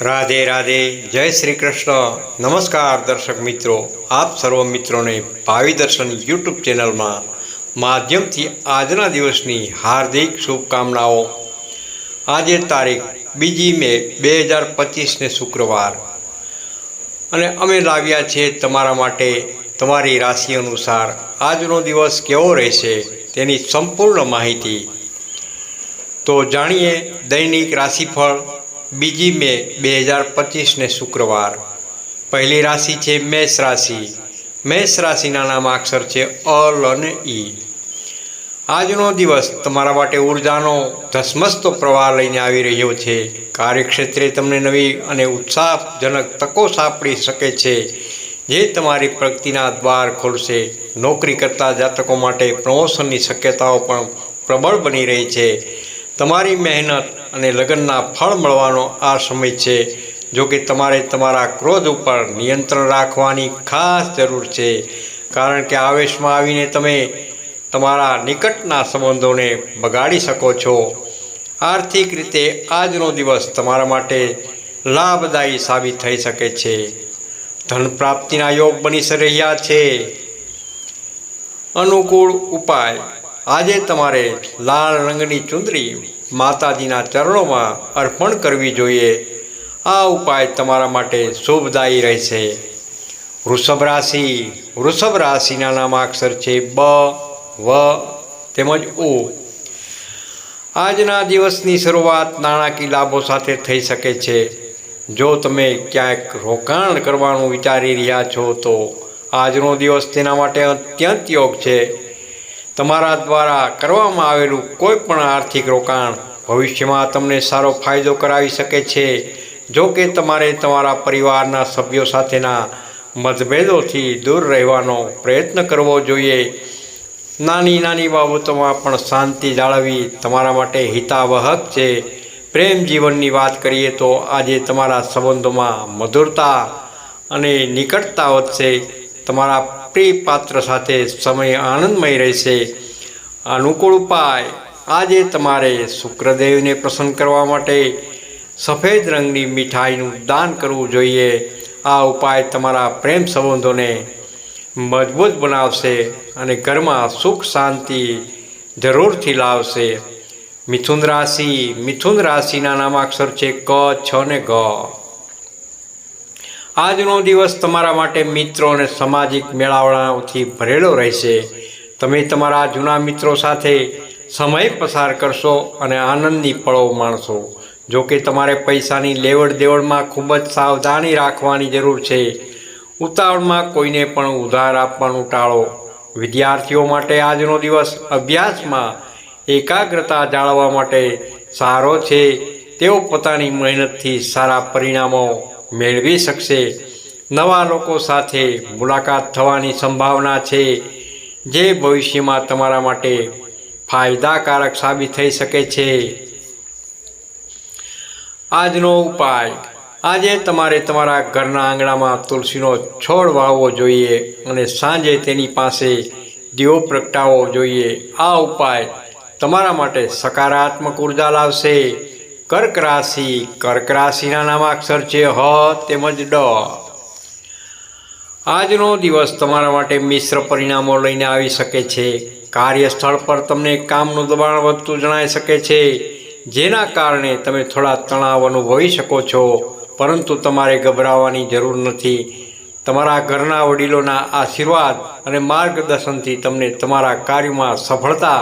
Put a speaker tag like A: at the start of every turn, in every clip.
A: રાધે રાધે, જય શ્રી કૃષ્ણ. નમસ્કાર દર્શક મિત્રો, આપ સર્વ મિત્રોને ભાવિ દર્શન યુટ્યુબ ચેનલમાં માધ્યમથી આજના દિવસની હાર્દિક શુભકામનાઓ. આજે તારીખ બીજી મે બે હજાર પચીસને શુક્રવાર. અને અમે લાવ્યા છીએ તમારા માટે તમારી રાશિ અનુસાર આજનો દિવસ કેવો રહેશે તેની સંપૂર્ણ માહિતી. તો જાણીએ દૈનિક રાશિફળ બીજી મે બે હજાર પચીસને શુક્રવાર. પહેલી રાશિ છે મેષ રાશિ. મેષ રાશિના નામાક્ષર છે અલ અને ઈ. આજનો દિવસ તમારા માટે ઉર્જાનો ધસમસતો પ્રવાહ લઈને આવી રહ્યો છે. કાર્યક્ષેત્રે તમને નવી અને ઉત્સાહજનક તકો સાંપડી શકે છે. જે તમારી પ્રગતિના દ્વાર ખોલશે. નોકરી કરતા જાતકો માટે પ્રમોશનની શક્યતાઓ પણ પ્રબળ બની રહી છે. તમારી મહેનત અને લગ્નના ફળ મળવાનો આ સમય છે, જો કે તમારે તમારા ક્રોધ ઉપર નિયંત્રણ રાખવાની ખાસ જરૂર છે. કારણ કે આવેશમાં આવીને તમે તમારા નિકટના સંબંધોને બગાડી શકો છો. આર્થિક રીતે આજનો દિવસ તમારા માટે લાભદાયી સાબિત થઈ શકે છે. ધન પ્રાપ્તિના યોગ બની રહ્યા છે. અનુકૂળ ઉપાય આજે તમારે લાલ રંગની ચુંદડી માતાજીના ચરણોમાં અર્પણ કરવી જોઈએ. આ ઉપાય તમારા માટે શુભદાયી રહેશે. વૃષભ રાશિ, વૃષભ રાશિના નામાક્ષર છે બ, વ, તેમજ ઉ. આજના દિવસની શરૂઆત નાણાકીય લાભો સાથે થઈ શકે છે. જો તમે ક્યાંક રોકાણ કરવાનું વિચારી રહ્યા છો, તો આજનો દિવસ તેના માટે અત્યંત યોગ છે. તમારા દ્વારા કરવામાં આવેલું કોઈ પણ આર્થિક રોકાણ ભવિષ્યમાં તમને સારો ફાયદો કરાવી શકે છે. જો કે તમારે તમારા પરિવારના સભ્યો સાથેના મતભેદોથી દૂર રહેવાનો પ્રયત્ન કરવો જોઈએ. નાની નાની બાબતોમાં પણ શાંતિ જાળવવી તમારા માટે હિતાવહક છે. પ્રેમ જીવનની વાત કરીએ તો આજે તમારા સંબંધોમાં મધુરતા અને નિકટતા વધશે. તમારા પ્રિય પાત્ર સાથે સમય આનંદમય રહેશે. અનુકૂળ ઉપાય. આજે તમારે શુક્રદેવને પ્રસન્ન કરવા માટે સફેદ રંગની મીઠાઈનું દાન કરવું જોઈએ. આ ઉપાય તમારા પ્રેમ સંબંધોને મજબૂત બનાવશે અને ઘરમાં સુખ શાંતિ જરૂરથી લાવશે. મિથુન રાશિ, મિથુન રાશિના નામાક્ષર છે ક, છ ને ગ. આજનો દિવસ તમારા માટે મિત્રો અને સામાજિક મેળાવડાઓથી ભરેલો રહેશે. તમે તમારા જૂના મિત્રો સાથે સમય પસાર કરશો અને આનંદની પળો માણશો. જો કે તમારે પૈસાની લેવડ દેવડમાં ખૂબ જ સાવધાની રાખવાની જરૂર છે. ઉતાવળમાં કોઈને પણ ઉધાર આપવાનું ટાળો. વિદ્યાર્થીઓ માટે આજનો દિવસ અભ્યાસમાં એકાગ્રતા જાળવવા માટે સારો છે. તેઓ પોતાની મહેનતથી સારા પરિણામો મેળવી શકશે. નવા લોકો સાથે મુલાકાત થવાની સંભાવના છે જે ભવિષ્યમાં તમારા માટે ફાયદાકારક સાબિત થઈ શકે છે. આજનો ઉપાય. આજે તમારે તમારા ઘરના આંગણામાં તુલસીનો છોડ વાવવો જોઈએ અને સાંજે તેની પાસે દીવો પ્રગટાવવો જોઈએ. આ ઉપાય તમારા માટે સકારાત્મક ઊર્જા લાવશે. કર્ક રાશિ કર્ક રાશિના નામાક્ષર છે હ તેમજ ડ. આજનો દિવસ તમારા માટે મિશ્ર પરિણામો લઈને આવી શકે છે. કાર્યસ્થળ પર તમને કામનું દબાણ વધતું જણાઈ શકે છે. જેના કારણે તમે થોડા તણાવ અનુભવી શકો છો, પરંતુ તમારે ગભરાવાની જરૂર નથી. તમારા ઘરના વડીલોના આશીર્વાદ અને માર્ગદર્શનથી તમને તમારા કાર્યમાં સફળતા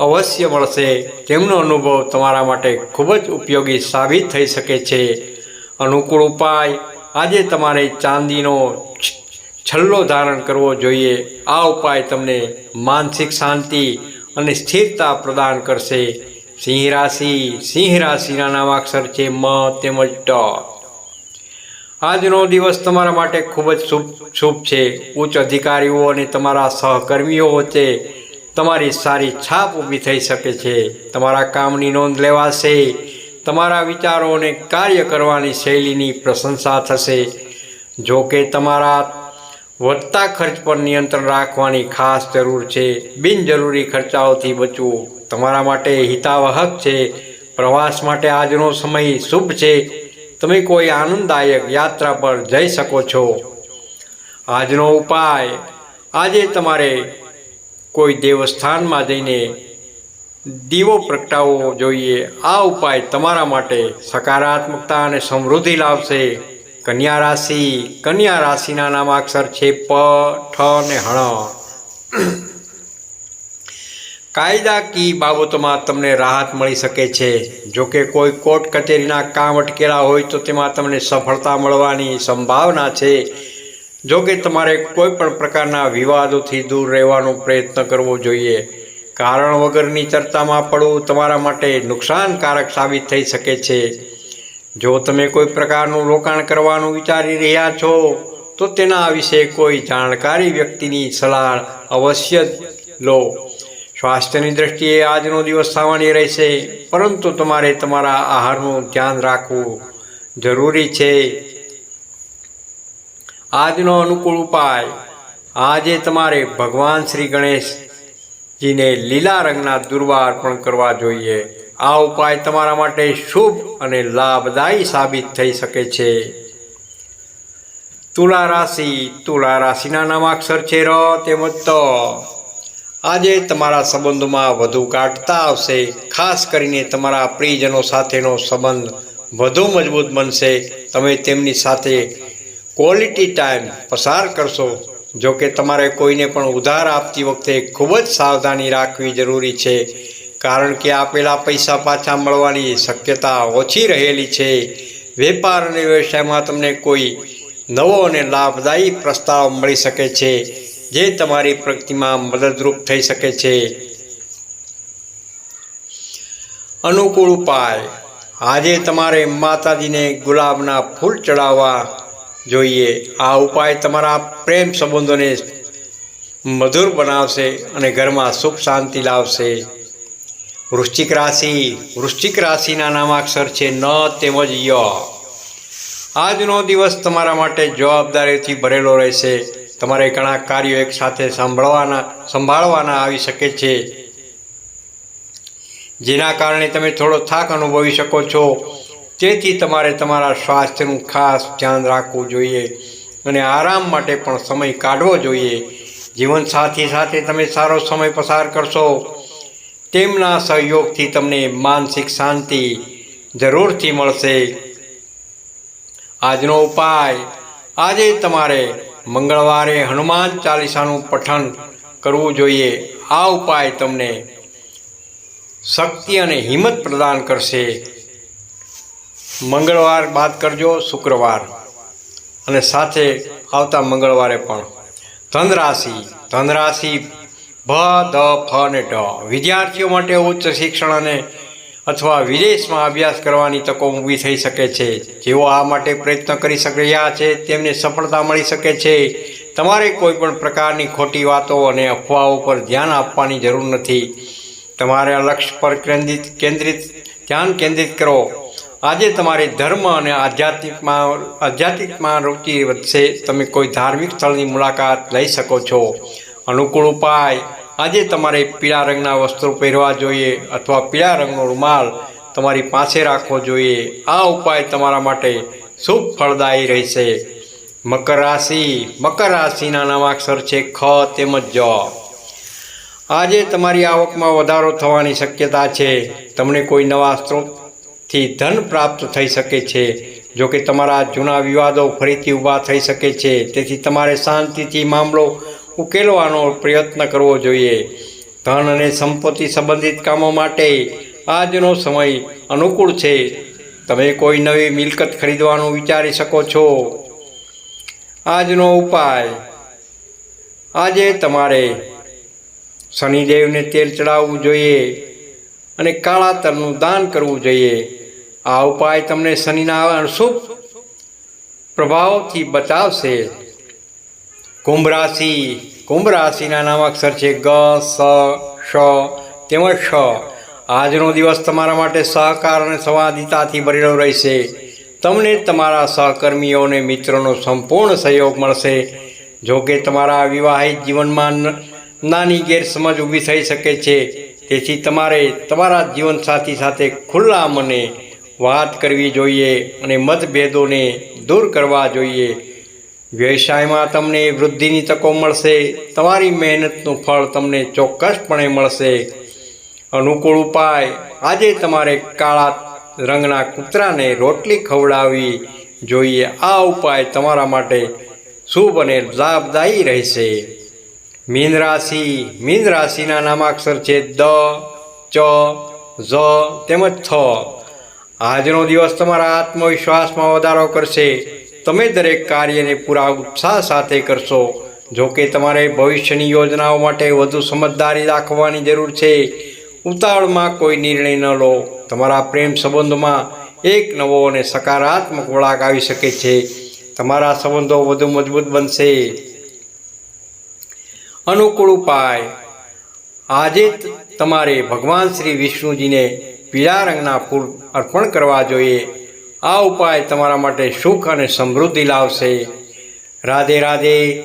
A: અવશ્ય મળશે. તેમનો અનુભવ તમારા માટે ખૂબ જ ઉપયોગી સાબિત થઈ શકે છે. અનુકૂળ ઉપાય. આજે તમારે ચાંદીનો છલ્લો ધારણ કરવો જોઈએ. આ ઉપાય તમને માનસિક શાંતિ અને સ્થિરતા પ્રદાન કરશે. સિંહ રાશિ, સિંહ રાશિના નામાક્ષર છે મ તેમજ ટ. આજનો દિવસ તમારા માટે ખૂબ જ શુભ શુભ છે. ઉચ્ચ અધિકારીઓ અને તમારા સહકર્મીઓ વચ્ચે તમારી સારી છાપ ઊભી થઈ શકે છે. તમારા કામની નોંધ લેવાશે. તમારા વિચારો અને કાર્ય કરવાની શૈલીની પ્રશંસા થશે. જો કે તમારા વધતા ખર્ચ પર નિયંત્રણ રાખવાની ખાસ જરૂર છે. બિનજરૂરી ખર્ચાઓથી બચવું તમારા માટે હિતાવહક છે. પ્રવાસ માટે આજનો સમય શુભ છે. તમે કોઈ આનંદદાયક યાત્રા પર જઈ શકો છો. આજનો ઉપાય આજે તમારે કોઈ દેવસ્થાનમાં જઈને દીવો પ્રગટાવવો જોઈએ, આ ઉપાય તમારા માટે સકારાત્મકતા અને સમૃદ્ધિ લાવશે. કન્યા રાશિ, કન્યા રાશિના નામાક્ષર છે પ, ઠ અને હણ. કાયદાકી બાબતોમાં તમને રાહત મળી શકે છે. જો કે કોઈ કોર્ટ કચેરીના કામ અટકેલા હોય તો તેમાં તમને સફળતા મળવાની સંભાવના છે. જો કે તમારે કોઈ પણ પ્રકારના વિવાદોથી દૂર રહેવાનો પ્રયત્ન કરવો જોઈએ. કારણ વગરની ચર્ચામાં પડવું તમારા માટે નુકસાનકારક સાબિત થઈ શકે છે. જો તમે કોઈ પ્રકારનું રોકાણ કરવાનું વિચારી રહ્યા છો, તો તેના વિશે કોઈ જાણકારી વ્યક્તિની સલાહ અવશ્ય લો. સ્વાસ્થ્યની દ્રષ્ટિએ આજનો દિવસ સામાન્ય રહેશે, પરંતુ તમારે તમારા આહારનું ધ્યાન રાખવું જરૂરી છે. આજનો અનુકૂળ ઉપાય આજે તમારે ભગવાન શ્રી ગણેશજીને લીલા રંગના દુર્વા અર્પણ કરવા જોઈએ. આ ઉપાય તમારા માટે શુભ અને લાભદાયી સાબિત થઈ શકે છે. તુલા રાશિ, તુલા રાશિના નામાક્ષર છે ર તેમજ તો. આજે તમારા સંબંધોમાં વધુ કાઢતા આવશે. ખાસ કરીને તમારા પ્રિયજનો સાથેનો સંબંધ વધુ મજબૂત બનશે. તમે તેમની સાથે ક્વોલિટી ટાઈમ પસાર કરશો. જો કે તમારે કોઈને પણ ઉધાર આપતી વખતે ખૂબ જ સાવધાની રાખવી જરૂરી છે. કારણ કે આપેલા પૈસા પાછા મળવાની શક્યતા ઓછી રહેલી છે. વેપાર અને વ્યવસાયમાં તમને કોઈ નવો અને લાભદાયી પ્રસ્તાવ મળી શકે છે, જે તમારી પ્રગતિમાં મદદરૂપ થઈ શકે છે. અનુકૂળ ઉપાય. આજે તમારે માતાજીને ગુલાબના ફૂલ ચડાવવા જોઈએ. આ ઉપાય તમારા પ્રેમ સંબંધોને મધુર બનાવશે અને ઘરમાં સુખ શાંતિ લાવશે. વૃશ્ચિક રાશિ, વૃશ્ચિક રાશિના નામાક્ષર છે ન તેમજ ય. આજનો દિવસ તમારા માટે જવાબદારીથી ભરેલો રહેશે. તમારે ઘણા કાર્યો એકસાથે સાંભળવાના, સંભાળવાના આવી શકે છે. જેના કારણે તમે થોડો થાક અનુભવી શકો છો. તેથી તમારે તમારા સ્વાસ્થ્યનું ખાસ ધ્યાન રાખવું જોઈએ અને આરામ માટે પણ સમય કાઢવો જોઈએ. જીવનસાથી સાથે તમે સારો સમય પસાર કરશો. તેમના સહયોગથી તમને માનસિક શાંતિ જરૂરથી મળશે. આજનો ઉપાય, આજે તમારે મંગળવારે હનુમાન ચાલીસાનું પઠન કરવું જોઈએ. આ ઉપાય તમને શક્તિ અને હિંમત પ્રદાન કરશે. મંગળવાર બાદ કરજો, શુક્રવાર. અને સાથે આવતા મંગળવારે પણ ધનરાશિ ધનરાશિ ભ દ ફ અને ઢ. વિદ્યાર્થીઓ માટે ઉચ્ચ શિક્ષણ અને અથવા વિદેશમાં અભ્યાસ કરવાની તકો ઊભી થઈ શકે છે. જેઓ આ માટે પ્રયત્ન કરી શકી રહ્યા છે, તેમને સફળતા મળી શકે છે. તમારે કોઈ પણ પ્રકારની ખોટી વાતો અને અફવાઓ પર ધ્યાન આપવાની જરૂર નથી. તમારે લક્ષ્ય પર કેન્દ્રિત કેન્દ્રિત, ધ્યાન કેન્દ્રિત કરો. આજે તમારે ધર્મ અને આધ્યાત્મિકમાં આધ્યાત્મિકમાં રુચિ વધશે. તમે કોઈ ધાર્મિક સ્થળની મુલાકાત લઈ શકો છો. અનુકૂળ ઉપાય. આજે તમારે પીળા રંગના વસ્ત્રો પહેરવા જોઈએ અથવા પીળા રંગનો રૂમાલ તમારી પાસે રાખવો જોઈએ. આ ઉપાય તમારા માટે શુભ ફળદાયી રહેશે. મકર રાશિ. મકર રાશિના નામાક્ષર છે ખ તેમજ જ આજે તમારી આવકમાં વધારો થવાની શક્યતા છે. તમને કોઈ નવા સ્ત્રોતથી ધન પ્રાપ્ત થઈ શકે છે. જો કે તમારા જૂના વિવાદો ફરીથી ઊભા થઈ શકે છે. તેથી તમારે શાંતિથી મામલો ઉકેલવાનો પ્રયત્ન કરવો જોઈએ. ધન અને સંપત્તિ સંબંધિત કામો માટે આજનો સમય અનુકૂળ છે. તમે કોઈ નવી મિલકત ખરીદવાનું વિચારી શકો છો. આજનો ઉપાય. આજે તમારે શનિદેવને તેલ ચડાવવું જોઈએ અને કાળા તલનું દાન કરવું જોઈએ. આ ઉપાય તમને શનિના અશુભ પ્રભાવથી બચાવશે કુંભ રાશિ, કુંભ રાશિના નામાક્ષર છે ગ, સ શ તેમજ શ આજનો દિવસ તમારા માટે સહકાર અને સંવાદિતાથી ભરેલો રહેશે. તમને તમારા સહકર્મીઓ અને મિત્રોનો સંપૂર્ણ સહયોગ મળશે. જો કે તમારા વિવાહિત જીવનમાં નાની ગેરસમજ ઊભી થઈ શકે છે. તેથી તમારે તમારા જીવનસાથી સાથે ખુલ્લા મને વાત કરવી જોઈએ અને મતભેદોને દૂર કરવા જોઈએ. વ્યવસાયમાં તમને વૃદ્ધિની તકો મળશે, તમારી મહેનતનું ફળ તમને ચોક્કસપણે મળશે. અનુકૂળ ઉપાય, આજે તમારે કાળા રંગના કૂતરાને રોટલી ખવડાવવી જોઈએ. આ ઉપાય તમારા માટે શુભ અને લાભદાયી રહેશે. મીન રાશિ, મીન રાશિના નામાક્ષર છે દ, ચ, ઝ, તેમજ થ. આજનો દિવસ તમારા આત્મવિશ્વાસમાં વધારો કરશે. તમે દરેક કાર્યને પૂરા ઉત્સાહ સાથે કરશો. જો કે તમારે ભવિષ્યની યોજનાઓ માટે વધુ સમજદારી રાખવાની જરૂર છે. ઉતાવળમાં કોઈ નિર્ણય ન લો. તમારા પ્રેમ સંબંધોમાં એક નવો અને સકારાત્મક વળાંક આવી શકે છે. તમારા સંબંધો વધુ મજબૂત બનશે. અનુકૂળ ઉપાય. આજે તમારે ભગવાન શ્રી વિષ્ણુજીને પીળા રંગના ફૂલ અર્પણ કરવા જોઈએ. આ ઉપાય તમારા માટે સુખ અને સમૃદ્ધિ લાવશે. રાધે રાધે.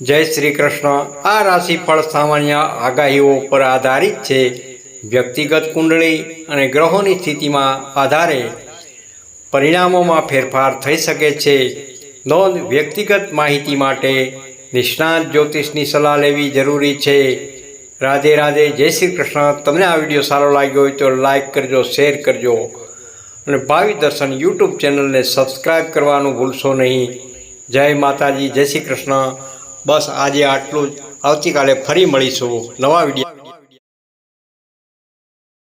A: જય શ્રી કૃષ્ણ. આ રાશિફળ સામાન્ય આગાહીઓ પર આધારિત છે. વ્યક્તિગત કુંડળી અને ગ્રહોની સ્થિતિમાં આધારે પરિણામોમાં ફેરફાર થઈ શકે છે. નોંધ વ્યક્તિગત માહિતી માટે નિષ્ણાત જ્યોતિષની સલાહ લેવી જરૂરી છે. રાધે રાધે, જય શ્રી કૃષ્ણ. તમને આ વીડિયો સારો લાગ્યો હોય તો લાઈક કરજો, શેર કરજો. અને ભાવિ દર્શન યુટ્યુબ ચેનલને સબસ્ક્રાઈબ કરવાનું ભૂલશો નહીં. જય માતાજી, જય શ્રી કૃષ્ણ. બસ આજે આટલું જ. આવતીકાલે ફરી મળીશું. નવા વીડિયો